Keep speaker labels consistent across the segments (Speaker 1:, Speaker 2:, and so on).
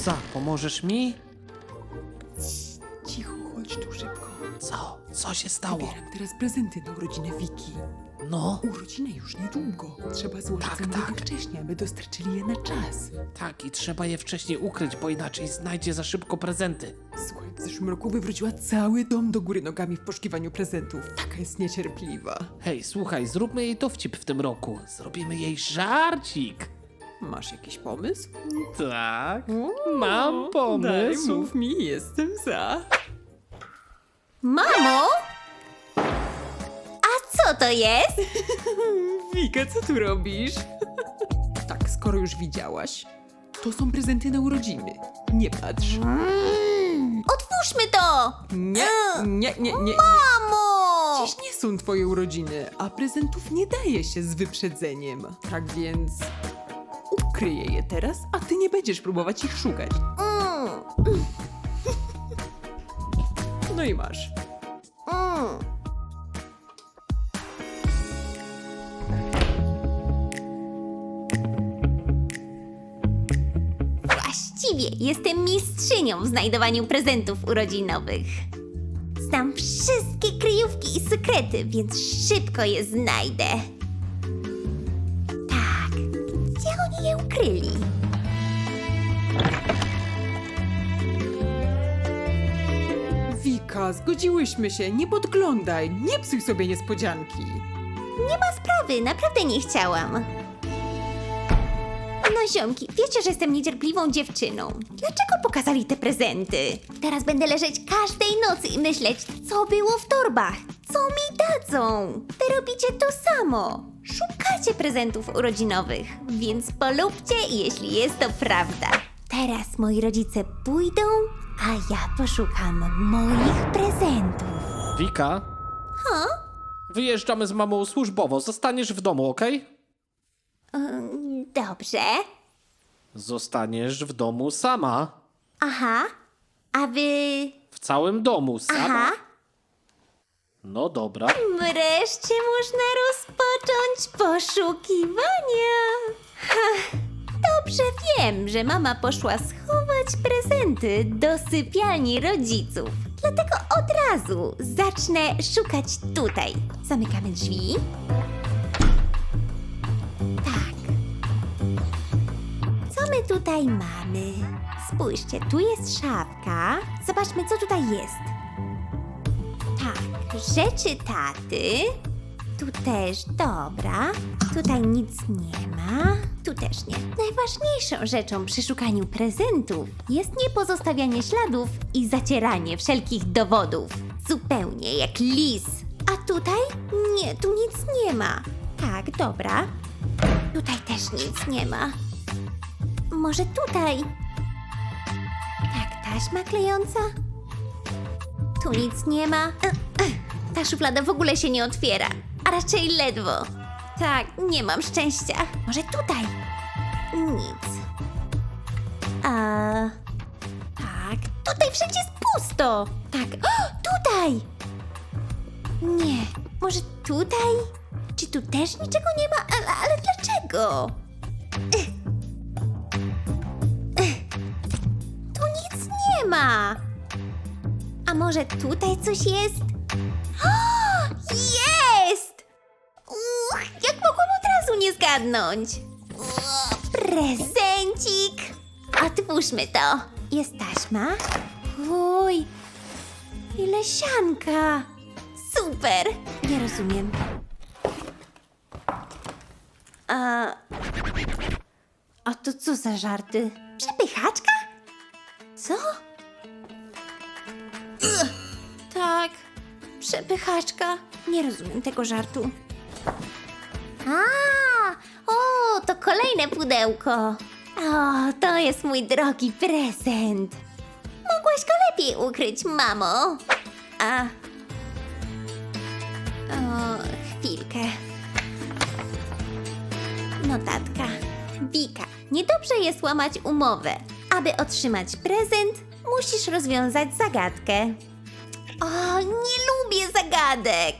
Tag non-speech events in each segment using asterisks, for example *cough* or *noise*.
Speaker 1: Roza, pomożesz mi?
Speaker 2: Cicho, chodź tu szybko.
Speaker 1: Co? Co się stało?
Speaker 2: Bieram teraz prezenty na urodziny Wiki.
Speaker 1: No,
Speaker 2: Urodziny już niedługo. Trzeba złożyć
Speaker 1: Tak,
Speaker 2: zamówienie
Speaker 1: tak.
Speaker 2: wcześniej, aby dostarczyli je na czas.
Speaker 1: tak i trzeba je wcześniej ukryć, bo inaczej znajdzie za szybko prezenty.
Speaker 2: Słuchaj, w zeszłym roku wywróciła cały dom do góry nogami w poszukiwaniu prezentów. Taka jest niecierpliwa.
Speaker 1: Hej, słuchaj, zróbmy jej dowcip w tym roku. Zrobimy jej żarcik.
Speaker 2: Masz jakiś pomysł?
Speaker 1: Tak, mam
Speaker 2: Daj,
Speaker 1: pomysł.
Speaker 2: mów mi, jestem za.
Speaker 3: Mamo? A co to jest? *laughs*
Speaker 2: Wika, co tu robisz? *laughs* tak, skoro już widziałaś, to są prezenty na urodziny. Nie patrz.
Speaker 3: Otwórzmy to!
Speaker 2: Nie, nie, nie, nie. nie.
Speaker 3: Mamo!
Speaker 2: Dziś nie są twoje urodziny, a prezentów nie daje się z wyprzedzeniem. Tak więc ukryję je teraz, a ty nie będziesz próbować ich szukać.
Speaker 3: Mm,
Speaker 2: No i masz.
Speaker 3: mm. Właściwie jestem mistrzynią w znajdowaniu prezentów urodzinowych. Znam wszystkie kryjówki i sekrety, więc szybko je znajdę.
Speaker 2: Zgodziłyśmy się, nie podglądaj, nie psuj sobie niespodzianki.
Speaker 3: Nie ma sprawy, naprawdę nie chciałam. No ziomki, wiecie, że jestem niecierpliwą dziewczyną. Dlaczego pokazali te prezenty? Teraz będę leżeć każdej nocy i myśleć, co było w torbach, co mi dadzą. Wy robicie to samo. Szukacie prezentów urodzinowych, więc polubcie, jeśli jest to prawda. Teraz moi rodzice pójdą, a ja poszukam moich prezentów.
Speaker 1: Wika?
Speaker 3: Ha?
Speaker 1: Wyjeżdżamy z mamą służbowo. Zostaniesz w domu, okej?
Speaker 3: Ym, dobrze.
Speaker 1: Zostaniesz w domu sama.
Speaker 3: Aha. A wy.
Speaker 1: W całym domu sama.
Speaker 3: Aha.
Speaker 1: No dobra.
Speaker 3: Wreszcie można rozpocząć poszukiwania. Ha, dobrze wiem, że mama poszła schować prezenty do sypialni rodziców. Dlatego od razu zacznę szukać tutaj. Zamykamy drzwi. Tak. Co my tutaj mamy? Spójrzcie, tu jest szafka. Zobaczmy, co tutaj jest. Tak, rzeczy taty. Tu też, dobra. Tutaj nic nie ma. Tu też nie. Najważniejszą rzeczą przy szukaniu prezentów jest nie pozostawianie śladów i zacieranie wszelkich dowodów. Zupełnie jak lis. A tutaj? Nie, tu nic nie ma. Tak, dobra. Tutaj też nic nie ma. Może tutaj? Tak, taśma klejąca? Tu nic nie ma. E, e, Ta szuflada w ogóle się nie otwiera, a raczej ledwo. Tak, nie mam szczęścia. Może tutaj? Nic. A. Tak, tutaj wszędzie jest pusto. Tak, o, tutaj! Nie, może tutaj? Czy tu też niczego nie ma? Ale, ale dlaczego? Tu nic nie ma. A może tutaj coś jest? Zgadnąć? Prezencik! Otwórzmy to. Jest taśma. Oj, ile sianka! Super! Nie rozumiem. A, a to co za żarty? Przepychaczka? Co? Tak, przepychaczka. Nie rozumiem tego żartu. A, kolejne pudełko. O, to jest mój drogi prezent. Mogłaś go lepiej ukryć, mamo. A. O, chwilkę. Notatka. Wika, niedobrze jest łamać umowę. Aby otrzymać prezent, musisz rozwiązać zagadkę. O, nie lubię zagadek!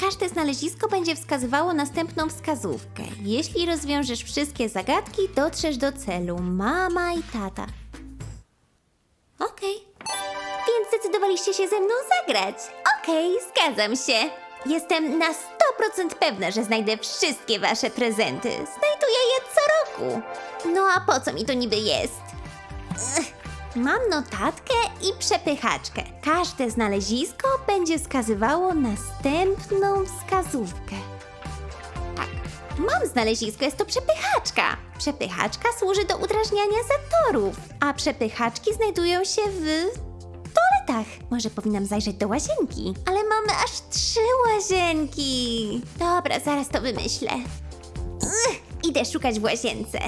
Speaker 3: Każde znalezisko będzie wskazywało następną wskazówkę. Jeśli rozwiążesz wszystkie zagadki, dotrzesz do celu. Mama i tata. Okej. Więc zdecydowaliście się ze mną zagrać. Okej, zgadzam się. Jestem na 100% pewna, że znajdę wszystkie wasze prezenty. Znajduję je co roku. No a po co mi to niby jest? Ech, Mam notatkę i przepychaczkę. Każde znalezisko będzie wskazywało następną wskazówkę. Tak, mam znalezisko, jest to przepychaczka. Przepychaczka służy do udrażniania zatorów, a przepychaczki znajdują się w toaletach. Może powinnam zajrzeć do łazienki, ale mamy aż trzy łazienki. Dobra, zaraz to wymyślę. Ugh, idę szukać w łazience.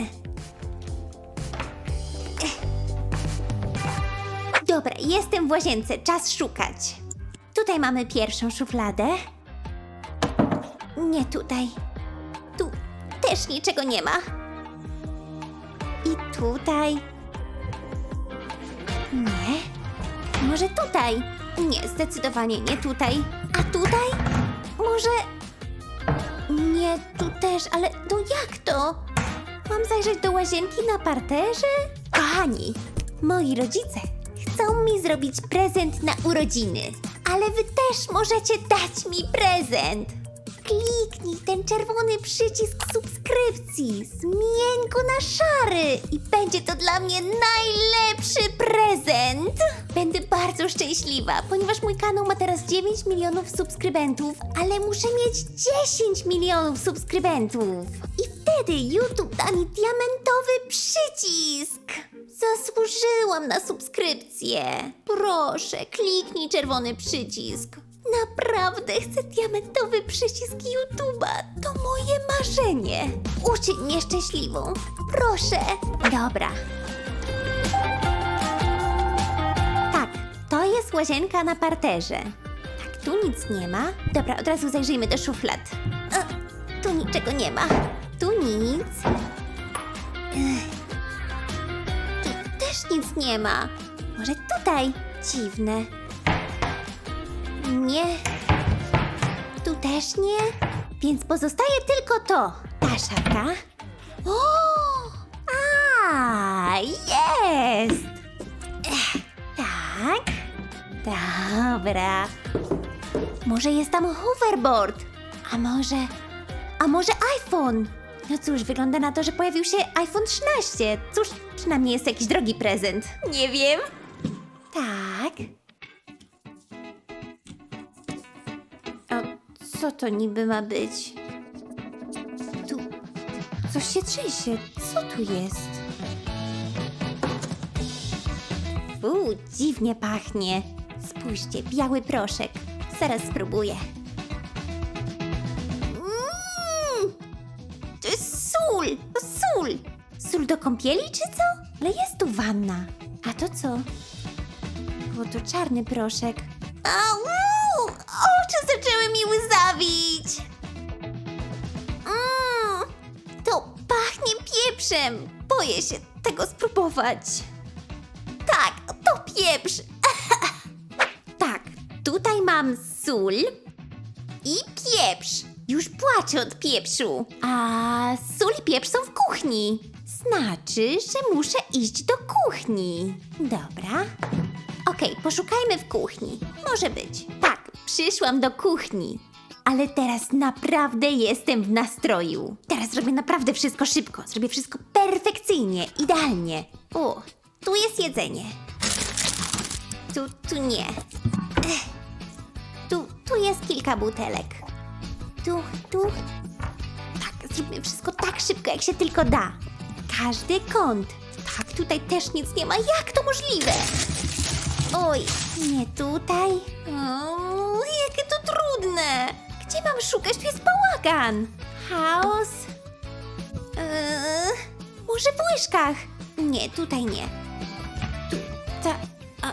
Speaker 3: Dobra, jestem w łazience, czas szukać. Tutaj mamy pierwszą szufladę. Nie tutaj. Tu też niczego nie ma. I tutaj. Nie. Może tutaj? Nie, zdecydowanie nie tutaj. A tutaj? Może. Nie, tu też, ale no jak to? Mam zajrzeć do łazienki na parterze? Kochani, moi rodzice chcą mi zrobić prezent na urodziny, ale wy też możecie dać mi prezent. Kliknij ten czerwony przycisk subskrypcji, zmień go na szary i będzie to dla mnie najlepszy prezent. Będę bardzo szczęśliwa, ponieważ mój kanał ma teraz 9 milionów subskrybentów, ale muszę mieć 10 milionów subskrybentów. I wtedy YouTube da mi diamentowy przycisk. Zasłużyłam na subskrypcję. Proszę, kliknij czerwony przycisk. Naprawdę chcę diamentowy przycisk YouTube'a. To moje marzenie. Uczyń mnie szczęśliwą. Proszę. Dobra. Tak, to jest łazienka na parterze. Tak, tu nic nie ma. Dobra, od razu zajrzyjmy do szuflad. E, tu niczego nie ma. Tu nic. Tu też nic nie ma. Może tutaj? Dziwne. Nie. Tu też nie. Więc pozostaje tylko to. Ta szafka. O! A, jest! Ech, tak. Dobra. Może jest tam hoverboard. A może... A może iPhone? No cóż, wygląda na to, że pojawił się iPhone 13. Cóż, przynajmniej jest jakiś drogi prezent. Nie wiem. Tak. A co to niby ma być? Tu coś się trzęsie. Co tu jest? U, dziwnie pachnie. Spójrzcie, biały proszek. Zaraz spróbuję. Sól do kąpieli czy co? Ale jest tu wanna. A to co? Było to czarny proszek. Au! Oczy zaczęły mi łzawić! Mm, to pachnie pieprzem! Boję się tego spróbować. Tak, to pieprz! *laughs* tak, tutaj mam sól i pieprz. Już płaczę od pieprzu. A sól i pieprz są w kuchni. Znaczy, że muszę iść do kuchni. Dobra. Okej, poszukajmy w kuchni. Może być. Tak, przyszłam do kuchni. Ale teraz naprawdę jestem w nastroju. Teraz zrobię naprawdę wszystko szybko. Zrobię wszystko perfekcyjnie, idealnie. O, tu jest jedzenie. Tu, tu nie. Ech. Tu, tu jest kilka butelek. Tu, tu. Tak, zróbmy wszystko tak szybko, jak się tylko da. Każdy kąt. Tak, tutaj też nic nie ma. Jak to możliwe? Oj, nie tutaj. O, jakie to trudne. Gdzie mam szukać? Tu jest bałagan. Chaos. Eee, może w łyżkach? Nie, tutaj nie. Tu, ta, a,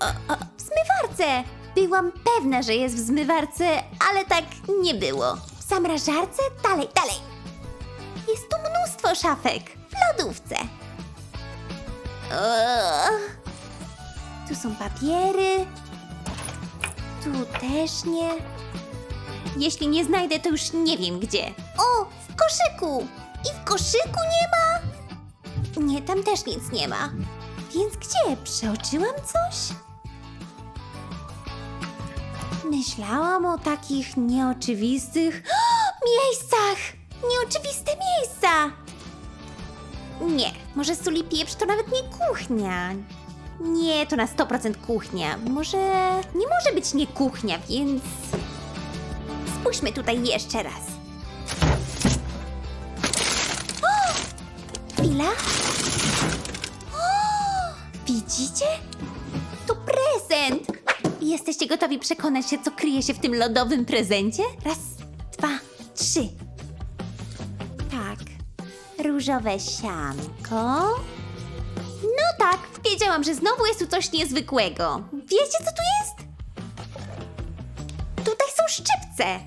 Speaker 3: a, a, w zmywarce. Byłam pewna, że jest w zmywarce, ale tak nie było. W zamrażarce? Dalej, dalej. Jest tu mnóstwo szafek. W lodówce. Tu są papiery. Tu też nie. Jeśli nie znajdę, to już nie wiem gdzie. O, w koszyku! I w koszyku nie ma? Nie, tam też nic nie ma. Więc gdzie? Przeoczyłam coś? Myślałam o takich nieoczywistych *gasps* miejscach! Nieoczywiste miejsca! Nie, może suli pieprz to nawet nie kuchnia. Nie, to na 100% kuchnia. Może nie może być nie kuchnia, więc spójrzmy tutaj jeszcze raz. O! Chwila. O! Widzicie? To prezent! Jesteście gotowi przekonać się, co kryje się w tym lodowym prezencie? Raz, dwa, trzy. Różowe sianko. No tak, wiedziałam, że znowu jest tu coś niezwykłego. Wiecie, co tu jest? Tutaj są szczypce.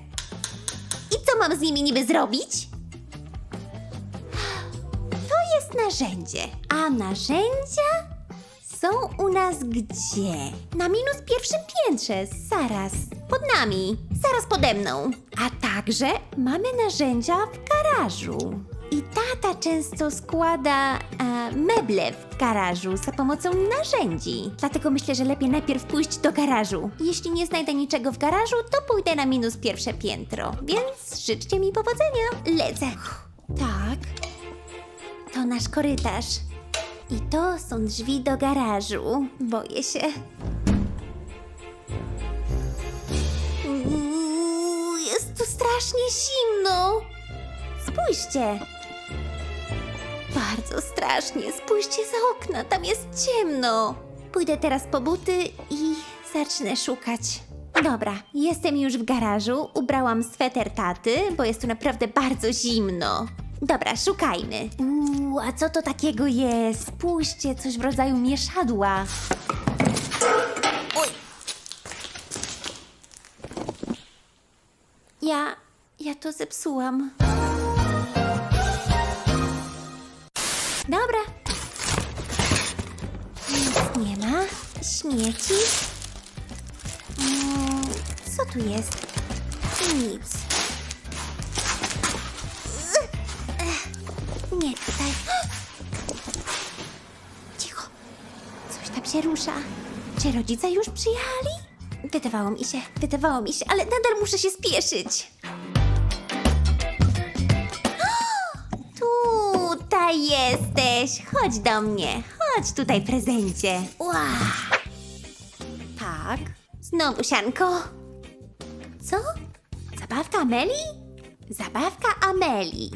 Speaker 3: I co mam z nimi niby zrobić? To jest narzędzie. A narzędzia są u nas gdzie? Na minus pierwszym piętrze, zaraz pod nami, zaraz pode mną. A także mamy narzędzia w garażu. I tata często składa e, meble w garażu za pomocą narzędzi. Dlatego myślę, że lepiej najpierw pójść do garażu. Jeśli nie znajdę niczego w garażu, to pójdę na minus pierwsze piętro. Więc życzcie mi powodzenia. Lecę. Tak. To nasz korytarz. I to są drzwi do garażu. Boję się. Uuu, jest tu strasznie zimno. Spójrzcie. Bardzo strasznie. Spójrzcie za okna, tam jest ciemno. Pójdę teraz po buty i zacznę szukać. Dobra, jestem już w garażu. Ubrałam sweter taty, bo jest tu naprawdę bardzo zimno. Dobra, szukajmy. Uuu, a co to takiego jest? Spójrzcie, coś w rodzaju mieszadła. Oj. Ja, ja to zepsułam. Śmieci. Mm, co tu jest? Nic. Ech, Nie tutaj. *gasps* Cicho. Coś tam się rusza. Czy rodzice już przyjechali? Wydawało mi się, wydawało mi się, ale nadal muszę się spieszyć. *gasps* Tutaj jesteś! Chodź do mnie! Chodź tutaj, prezencie! Ła! Tak? Znowu sianko! Co? Zabawka Ameli? Zabawka Ameli.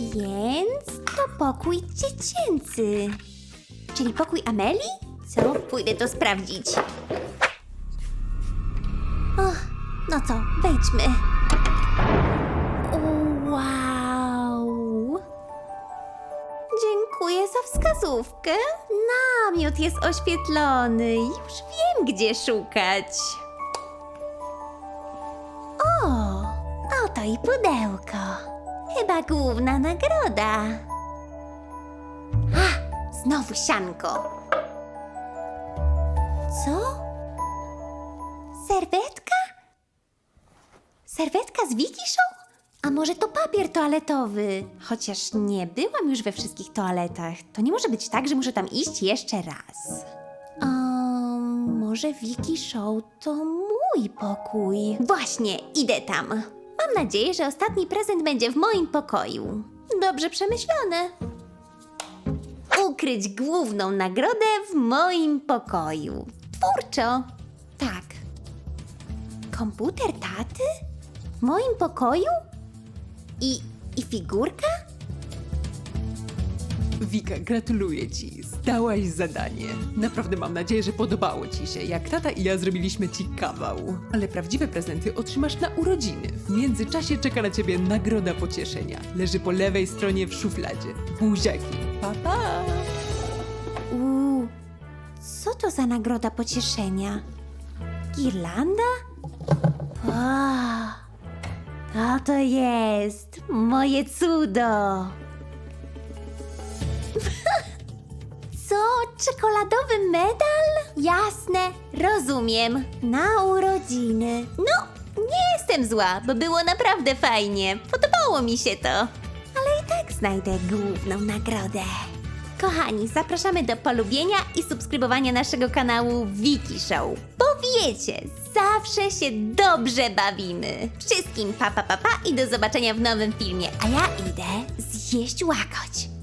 Speaker 3: Więc to pokój dziecięcy. Czyli pokój Ameli? Co? Pójdę to sprawdzić. O, no co, wejdźmy. Wskazówkę. Namiot jest oświetlony. Już wiem, gdzie szukać. O, oto i pudełko. Chyba główna nagroda. A, znowu sianko. Co? Serwetka? Serwetka z Wiki Show? A może to papier toaletowy? Chociaż nie byłam już we wszystkich toaletach. To nie może być tak, że muszę tam iść jeszcze raz. Um, może Wiki Show to mój pokój. Właśnie, idę tam. Mam nadzieję, że ostatni prezent będzie w moim pokoju. Dobrze przemyślane. Ukryć główną nagrodę w moim pokoju. Twórczo. Tak. Komputer taty? W moim pokoju? I, i figurka?
Speaker 2: Wika, gratuluję ci. Zdałaś zadanie. Naprawdę mam nadzieję, że podobało ci się, jak tata i ja zrobiliśmy ci kawał. Ale prawdziwe prezenty otrzymasz na urodziny. W międzyczasie czeka na ciebie nagroda pocieszenia. Leży po lewej stronie w szufladzie. Buziaki. Pa, pa!
Speaker 3: Uuu, co to za nagroda pocieszenia? Girlanda? O, to to jest moje cudo. Co? Czekoladowy medal? Jasne, rozumiem. Na urodziny. No, nie jestem zła, bo było naprawdę fajnie. Podobało mi się to. Ale i tak znajdę główną nagrodę. Kochani, zapraszamy do polubienia i subskrybowania naszego kanału Wiki Show. Bo zawsze się dobrze bawimy. Wszystkim pa pa pa pa i do zobaczenia w nowym filmie. A ja idę zjeść łakoć.